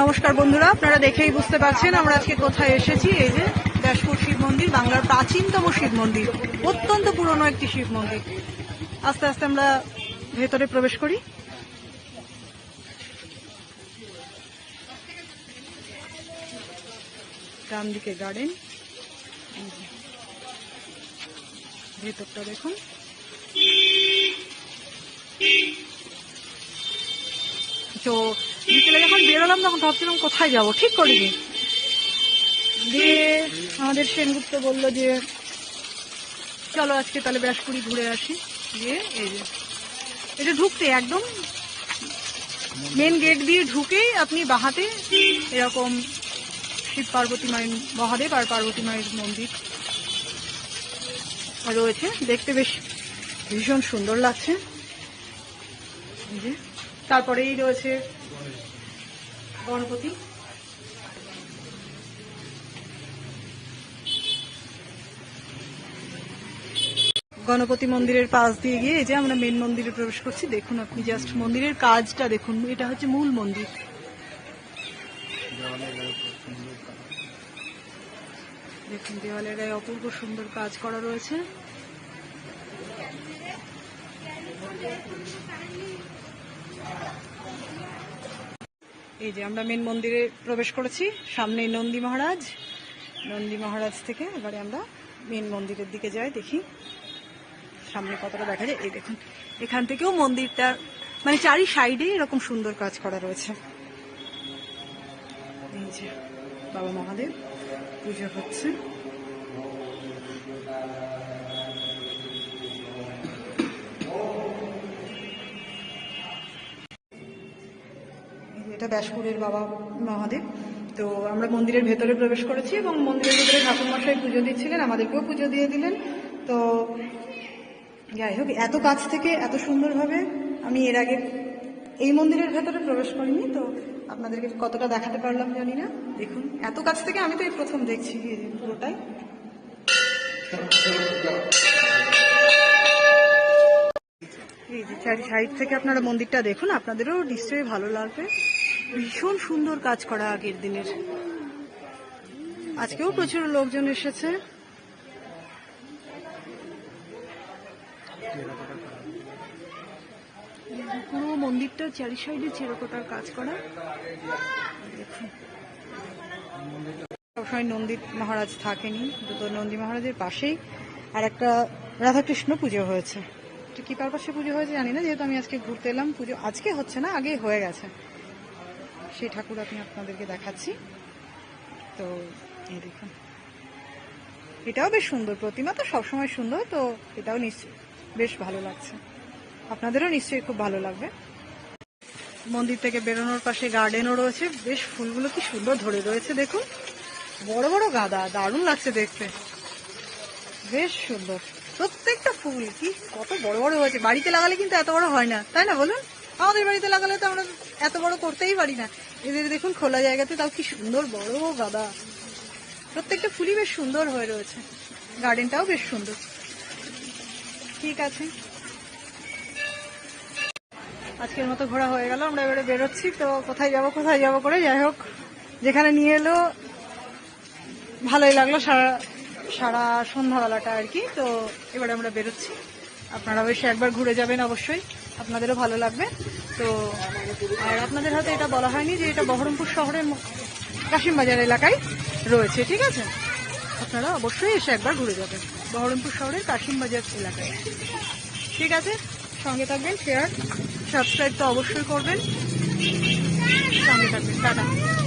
নমস্কার বন্ধুরা, আপনারা দেখেই বুঝতে পারছেন আমরা আজকে কোথায় এসেছি। এই যে ব্যাসপুর শিব মন্দির, বাংলার প্রাচীনতম শিব মন্দির, অত্যন্ত পুরনো একটি শিব মন্দির। আস্তে আস্তে আমরা ভেতরে প্রবেশ করি। ডান দিকে গার্ডেন ভেতরটা দেখুন। তো বেরোলাম তখন ভাবছিলাম কোথায় যাব? ঠিক করিনি। দিয়ে আমাদের সেনগুপ্ত বলল যে, চলো আজকে তাহলে ব্যাসপুরি ঘুরে আসি। দিয়ে এই যে এটা ঢুকতে একদম মেন গেট দিয়ে ঢুকেই আপনি বাহাতে এরকম শিব পার্বতী মায়ের মহাদেব আর পার্বতী মায়ের মন্দির রয়েছে। দেখতে বেশ ভীষণ সুন্দর লাগছে। তারপরেই রয়েছে গণপতি গণপতি মন্দিরের পাশ দিয়ে গিয়ে এই যে আমরা মেন মন্দিরে প্রবেশ করছি, দেখুন আপনি জাস্ট মন্দিরের কাজটা দেখুন, এটা হচ্ছে মূল মন্দির। দেখুন, দেওয়ালের গায়ে অপূর্ব সুন্দর কাজ করা রয়েছে। এই যে আমরা মেন মন্দিরে প্রবেশ করেছি সামনে নন্দী মহারাজ। নন্দী মহারাজ থেকে এবারে আমরা মেন মন্দিরের দিকে যাই, দেখি সামনে কতটা দেখা যায়। এই দেখুন, এখান থেকেও মন্দিরটা মানে চারি সাইডে এরকম সুন্দর কাজ করা রয়েছে। এই যে বাবা মহাদেব, পুজো হচ্ছে। এটা ব্যাসপুরের বাবা মহাদেব। তো আমরা মন্দিরের ভেতরে প্রবেশ করেছি এবং মন্দিরের ভেতরে ঠাকুরমশাই পুজো দিচ্ছিলেন, আমাদেরকেও পুজো দিয়ে দিলেন। তো যাই হোক, এত কাছ থেকে এত সুন্দরভাবে আমি এর আগে এই মন্দিরের ভেতরে প্রবেশ করিনি, তো আপনাদেরকে কতটা দেখাতে পারলাম জানি না। দেখুন, এত কাছ থেকে আমি তো এই প্রথম দেখছি পুরোটাই। এই যে সাইড থেকে আপনারা মন্দিরটা দেখুন, আপনাদেরও নিশ্চয়ই ভালো লাগবে। ভীষণ সুন্দর কাজ করা আগের দিনের। আজকেও প্রচুর লোকজন এসেছে। পুরো মন্দিরটা চারি সাইডে চেরোকোটার কাজ করা। দেখুন সবসময় নন্দী মহারাজ থাকেনি, দুটো নন্দী মহারাজের পাশেই, আর একটা রাধাকৃষ্ণ পুজো হয়েছে। কি পারপাসে পুজো হয়েছে জানি না, যেহেতু আমি আজকে ঘুরতে এলাম, পুজো আজকে হচ্ছে না আগেই হয়ে গেছে। সেই ঠাকুর আমি আপনাদেরকে দেখাচ্ছি। তো এই দেখুন। এটাও বেশ সুন্দর, প্রতিমা তো সবসময় সুন্দর, তো এটাও নিশ্চয়ই বেশ ভালো লাগছে। আপনাদেরও নিশ্চয়ই খুব ভালো লাগবে। মন্দির থেকে বেরোনোর পাশে গার্ডেনও রয়েছে। বেশ ফুলগুলো কি সুন্দর ধরে রয়েছে, দেখুন। বড় বড় গাদা, দারুণ লাগছে দেখতে। বেশ সুন্দর। প্রত্যেকটা ফুল কি কত বড় বড় হয়েছে। বাড়িতে লাগালে কিন্তু এত বড় হয় না, তাই না বলুন? আমাদের বাড়িতে লাগালে তো আমরা এত বড় করতেই পারি না। এদের দেখুন খোলা জায়গাতে, তাও কি সুন্দর, বড় গাদা প্রত্যেকটা ফুলই বেশ সুন্দর হয়ে রয়েছে। গার্ডেনটাও বেশ সুন্দর। ঠিক আছে। আজকের মতো ঘোরা হয়ে গেল, আমরা এবারে বেরোচ্ছি, তো কোথায় যাব কোথায় যাব করে যাই হোক। যেখানে নিয়ে এলো, ভালোই লাগল সারা সারা সন্ধ্যাবেলাটা আর কি, তো এবারে আমরা বেরোচ্ছি। আপনারা অবশ্যই একবার ঘুরে যাবেন অবশ্যই। আপনাদেরও ভালো লাগবে। তো, আর আপনাদের হাতে এটা বলা হয়নি যে এটা বহরমপুর শহরের কাশিমবাজার এলাকায় রয়েছে, ঠিক আছে? আপনারা অবশ্যই এসে একবার ঘুরে যাবেন, বহরমপুর শহরের কাশিমবাজার এলাকায়। ঠিক আছে? সঙ্গে থাকবেন শেয়ার সাবস্ক্রাইব তো অবশ্যই করবেন। সঙ্গে থাকবেন, টাটা।